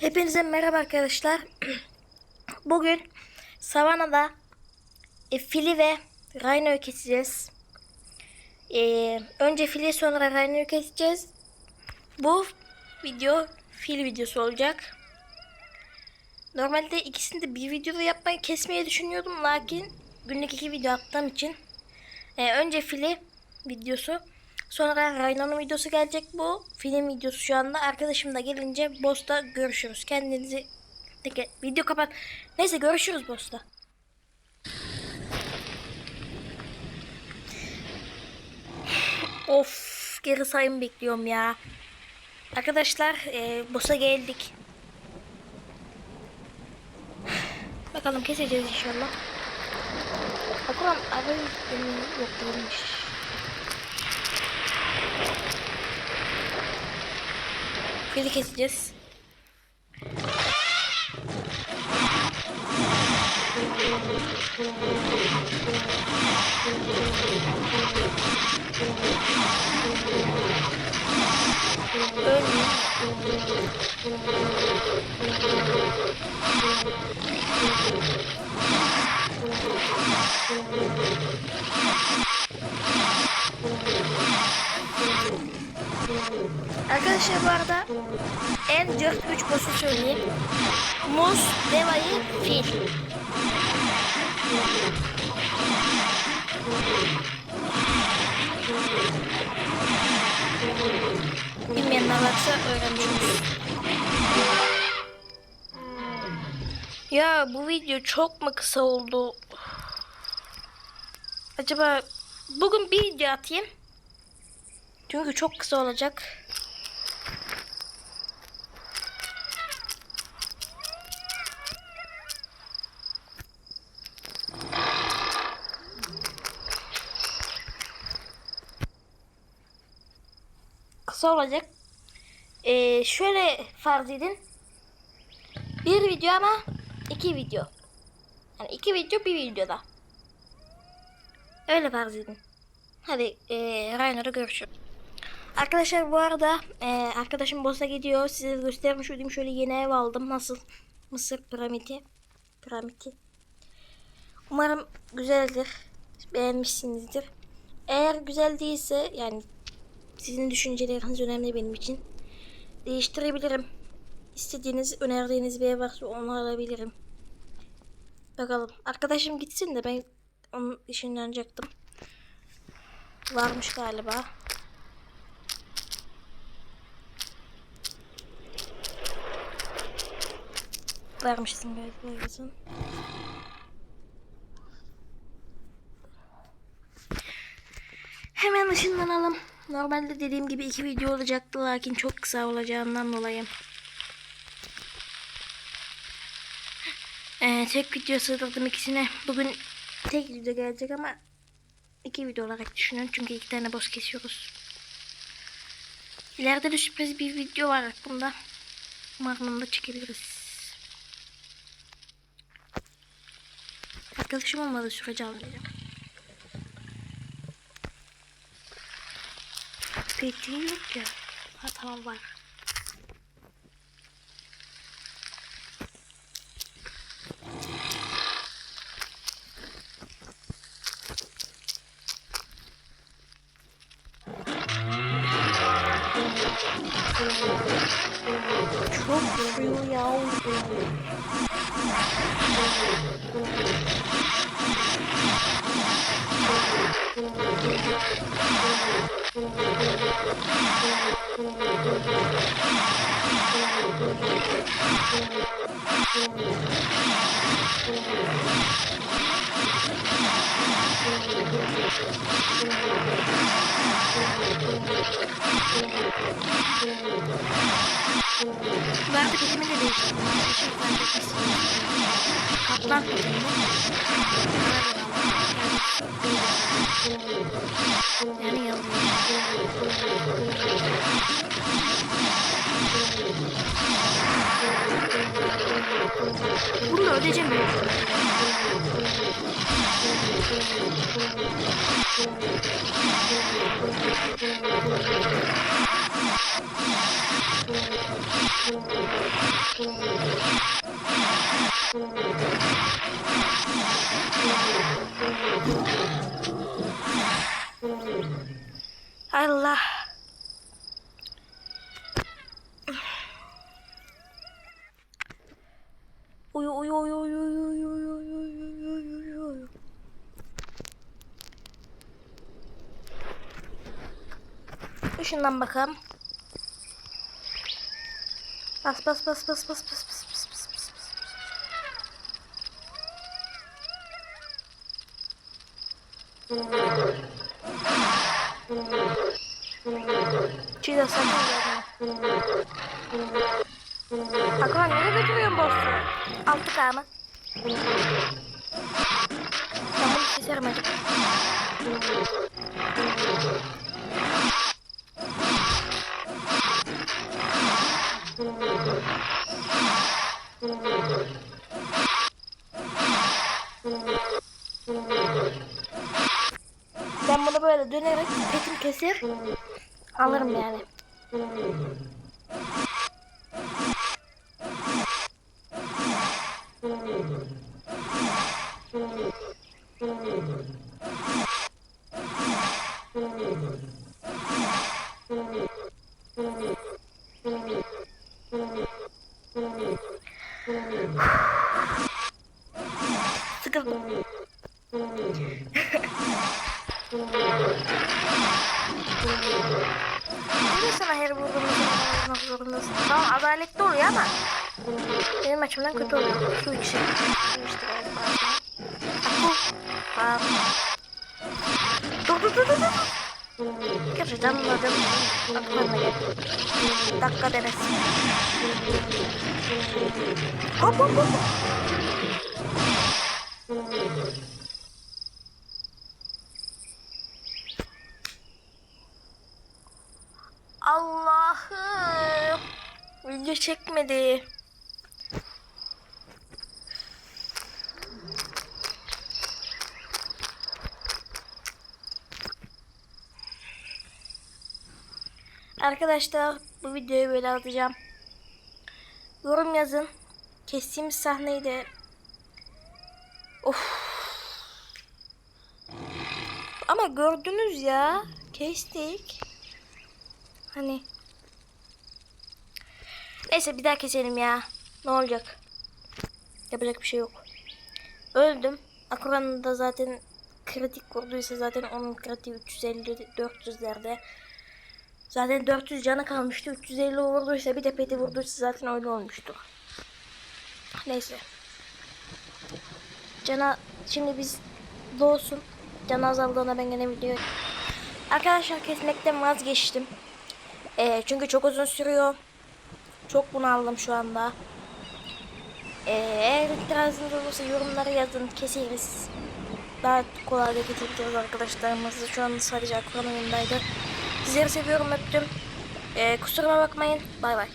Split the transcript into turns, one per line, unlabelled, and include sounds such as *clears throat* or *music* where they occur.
Hepinize merhaba arkadaşlar. *clears throat* Bugün Savana'da e, fili ve rhino'yu keseceğiz. E, önce fili sonra rhino'yu keseceğiz. Bu video fil videosu olacak. Normalde ikisini de bir videoda yapmayı kesmeyi düşünüyordum. Lakin günlük iki video attığım için e, önce fili videosu sonra Rhino'nun videosu gelecek bu. Film videosu şu anda. Arkadaşım da gelince Boss'ta görüşürüz. Kendinizi video kapat. Neyse görüşürüz Boss'ta. of geri sayım bekliyorum ya. Arkadaşlar e, Boss'a geldik. Bakalım keseceğiz inşallah. Bakalım abi yok değilmiş. Fili keseceğiz. Ölmeyin. Arkadaşlar bu arada en cırt 3 boss'u söyleyeyim. Muz, devayı, fil. Bilmeyenler varsa öğrenmiş. Ya bu video çok mu kısa oldu? Acaba bugün bir video atayım. Çünkü çok kısa olacak. Kısa olacak. Ee, şöyle farz edin. Bir video ama iki video. Yani iki video bir videoda. Öyle farz edin. Hadi e, Rainer'ı görüşürüz. Arkadaşlar bu arada e, arkadaşım Boss'a gidiyor. Size göstermiş olayım. Şöyle yeni ev aldım. Nasıl? Mısır piramidi. Piramidi. Umarım güzeldir. Beğenmişsinizdir. Eğer güzel değilse yani sizin düşünceleriniz önemli benim için. Değiştirebilirim. İstediğiniz, önerdiğiniz bir ev varsa onu alabilirim. Bakalım. Arkadaşım gitsin de ben onun işinden çaktım. Varmış galiba. Varmışsın galiba yazın. Hemen ışınlanalım. Normalde dediğim gibi iki video olacaktı lakin çok kısa olacağından dolayı. Ee, tek video sığdırdım ikisine. Bugün tek video gelecek ama iki video olarak düşünün çünkü iki tane boss kesiyoruz. İleride de sürpriz bir video var aklımda. Umarım onu da çekebiliriz. Arkadaşım olmadığı sürece almayacağım. Peki yok ya. Ha tamam var. Çok güzel ya. Ben de ketimi de değiştirdim. Teşekkür ederim. Kaplan ketimi. Yani Yanıyorum. Bunu da ödeyeceğim ben. Thank you. Allah. Uyu uyu uyu uyu uyu uyu uyu uyu uyu uyu uyu. Işından bakalım. Bas bas bas bas bas bas bas bas bas bas bas. Çiğ de sen Hakan nereye götürüyorsun boşluğu? Altı kağıma. Ben bunu keserim acaba. Thank you. Ben bunu böyle dönerek petim kesir alırım yani. Sıkıldım. Niye sana her vurduğumuzda vurmak zorundasın? Tamam adaletli oluyor ama benim açımdan kötü oluyor. Su içi. Su içti galiba. Aa. Dur dur dur dur. Gerçekten anladım. Aklıma geldi. Dakika denesi. Hop hop hop. Allah'ım. Video çekmedi. Arkadaşlar bu videoyu böyle atacağım. Yorum yazın. Kestiğimiz sahneyi de Of. Ama gördünüz ya. Kestik. Hani. Neyse bir daha keselim ya. Ne olacak? Yapacak bir şey yok. Öldüm. Akuran'ın da zaten kritik vurduysa zaten onun kritiği 350 400'lerde. Zaten 400 canı kalmıştı. 350 vurduysa bir de peti vurduysa zaten öyle olmuştu. Neyse. Cana şimdi biz doğsun. Can azaldığına ben gene video. Arkadaşlar kesmekten vazgeçtim. Ee, çünkü çok uzun sürüyor. Çok bunaldım şu anda. Ee, eğer itirazınız olursa yorumlara yazın. Keseriz. Daha kolay da getireceğiz arkadaşlarımızı. Şu an sadece akran oyundaydı. Sizleri seviyorum öptüm. Ee, kusuruma bakmayın. Bay bay.